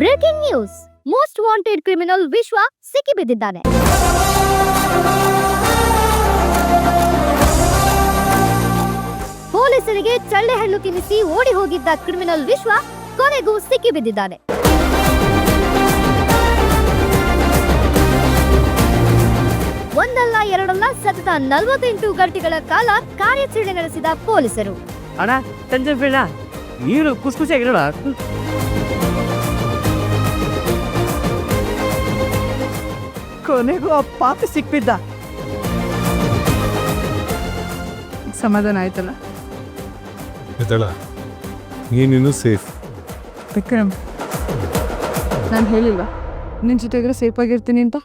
Breaking news. Most wanted criminal Vishwa ಸಿಕ್ಕಿಬಿದ್ದಿದ್ದಾನೆ ಪೊಲೀಸರಿಗೆ ಚಳ್ಳೆ ಹಣ್ಣು ತಿನ್ನಿಸಿ ಓಡಿ ಹೋಗಿದ್ದ ಕ್ರಿಮಿನಲ್ ವಿಶ್ವ ಕೊನೆಗೂ ಸಿಕ್ಕಿಬಿದ್ದಿದ್ದಾನೆ ಒಂದಲ್ಲ ಎರಡಲ್ಲ ಸತತ ನಲವತ್ತೆಂಟು ಗಂಟೆಗಳ ಕಾಲ ಕಾರ್ಯಾಚರಣೆ ನಡೆಸಿದ ಪೊಲೀಸರು. ಅಣ್ಣ ಟೆನ್ಷನ್ ಬೇಡ ನೀನು ಖುಷಿ ಖುಷಿಯಾಗಿರೋಣ ಕೊನೆಗೂ ಆ ಪಾಪಿ ಸಿಕ್ಬಿದ್ದ. ಸಮಾಧಾನ ಆಯ್ತಲ್ಲ? ಎದಳ ನೀನಿನ್ನು ಸೇಫ್ ವಿಕ್ರಮ್ ನಾನು ಹೇಳಿಲ್ವಾ? ನಿನ್ನ ಜೊತೆ ಇದ್ರೆ ಸೇಫ್ ಆಗಿರ್ತೀನಿ ಅಂತ?